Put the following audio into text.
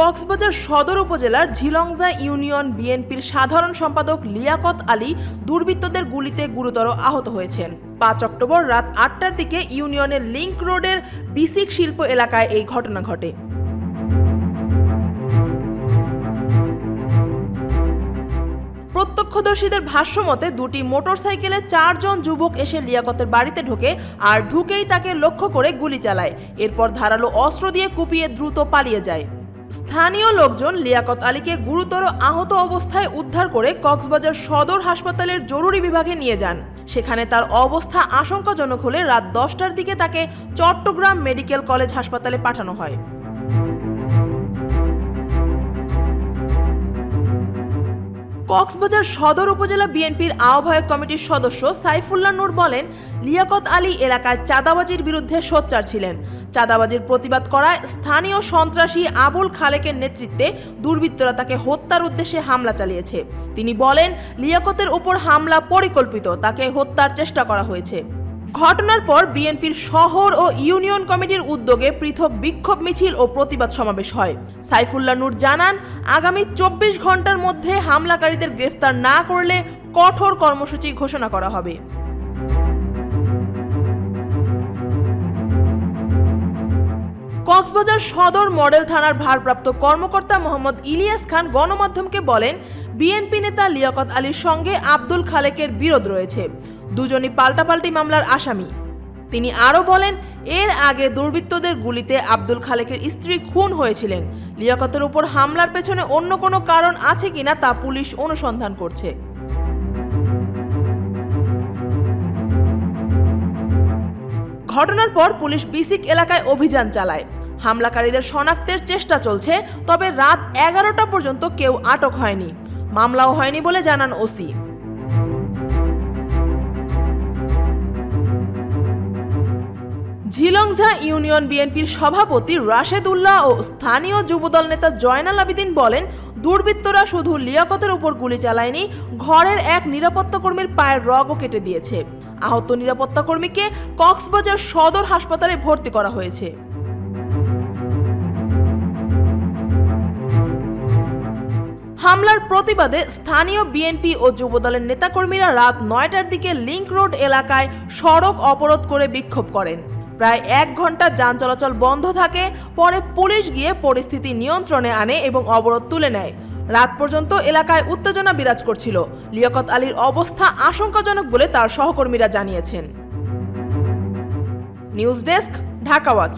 কক্সবাজার সদর উপজেলার ঝিলংজা ইউনিয়ন বিএনপির সাধারণ সম্পাদক লিয়াকত আলী দুর্বৃত্তদের গুলিতে গুরুতর আহত হয়েছেন। পাঁচ অক্টোবর রাত আটটার দিকে ইউনিয়নের লিংক রোডের বিসিক শিল্প এলাকায় এই ঘটনা ঘটে। প্রত্যক্ষদর্শীদের ভাষ্য মতে, দুটি মোটরসাইকেলে চারজন যুবক এসে লিয়াকতের বাড়িতে ঢোকে আর ঢুকেই তাকে লক্ষ্য করে গুলি চালায়। এরপর ধারালো অস্ত্র দিয়ে কুপিয়ে দ্রুত পালিয়ে যায়। স্থানীয় লোকজন লিয়াকত আলীকে গুরুতর আহত অবস্থায় উদ্ধার করে কক্সবাজার সদর হাসপাতালের জরুরি বিভাগে নিয়ে যান। সেখানে তার অবস্থা আশঙ্কাজনক হলে রাত দশটার দিকে তাকে চট্টগ্রাম মেডিকেল কলেজ হাসপাতালে পাঠানো হয়। কক্সবাজার সদর উপজেলা বিএনপির আহ্বায়ক কমিটির সদস্য সাইফুল্লাহ নূর বলেন, লিয়াকত আলী এলাকায় চাঁদাবাজির বিরুদ্ধে সোচ্চার ছিলেন। চাঁদাবাজির প্রতিবাদ করায় স্থানীয় সন্ত্রাসী আবুল খালেকের নেতৃত্বে দুর্বৃত্তরা তাকে হত্যার উদ্দেশ্যে হামলা চালিয়েছে। তিনি বলেন, লিয়াকতের উপর হামলা পরিকল্পিত, তাকে হত্যার চেষ্টা করা হয়েছে। ঘটনার পর বিএনপির শহর ও ইউনিয়ন কমিটির উদ্যোগে পৃথক বিক্ষোভ মিছিল ও প্রতিবাদ সমাবেশ হয়। সাইফুল্লাহ নূর জানান, আগামী চব্বিশ ঘণ্টার মধ্যে হামলাকারীদের গ্রেফতার না করলে কঠোর কর্মসূচি ঘোষণা করা হবে। কক্সবাজার সদর মডেল থানার ভারপ্রাপ্ত কর্মকর্তা মোহাম্মদ ইলিয়াস খান গণমাধ্যমকে বলেন, বিএনপি নেতা লিয়াকত আলীর সঙ্গে আব্দুল খালেকের বিরোধ রয়েছে। দুজনই পাল্টাপাল্টি মামলার আসামি। তিনি আরও বলেন, এর আগে দুর্বৃত্তদের গুলিতে আব্দুল খালেকের স্ত্রী খুন হয়েছিলেন। লিয়াকতের উপর হামলার পেছনে অন্য কোনো কারণ আছে কিনা তা পুলিশ অনুসন্ধান করছে। ঘটনার পর পুলিশ বিসিক এলাকায় অভিযান চালায়। হামলাকারীদের শনাক্তের চেষ্টা চলছে, তবে রাত এগারোটা পর্যন্ত কেউ আটক হয়নি। মামলাও হয়নি বলে জানান ওসি। ঝিলংঝা ইউনিয়ন বিএনপির সভাপতি রাশেদুল্লাহ ও স্থানীয় যুবদল নেতা জয়নাল আবিদিন বলেন, দুর্বৃত্তরা শুধু লিয়াকতের উপর গুলি চালায়নি, ঘরের এক নিরাপত্তা কর্মীর পায়ের রগও কেটে দিয়েছে। আহত নিরাপত্তা কর্মীকে কক্সবাজার সদর হাসপাতালে ভর্তি করা হয়েছে। হামলার প্রতিবাদে স্থানীয় বিএনপি ও যুবদলের নেতাকর্মীরা রাত নয়টার দিকে লিংক রোড এলাকায় সড়ক অবরোধ করে বিক্ষোভ করেন। প্রায় এক ঘণ্টা যান চলাচল বন্ধ থাকে, পরে পুলিশ গিয়ে পরিস্থিতি নিয়ন্ত্রণে আনে এবং অবরোধ তুলে নেয়। রাত পর্যন্ত এলাকায় উত্তেজনা বিরাজ করছিল। লিয়াকত আলীর অবস্থা আশঙ্কাজনক বলে তার সহকর্মীরা জানিয়েছেন। News desk, Dhaka watch.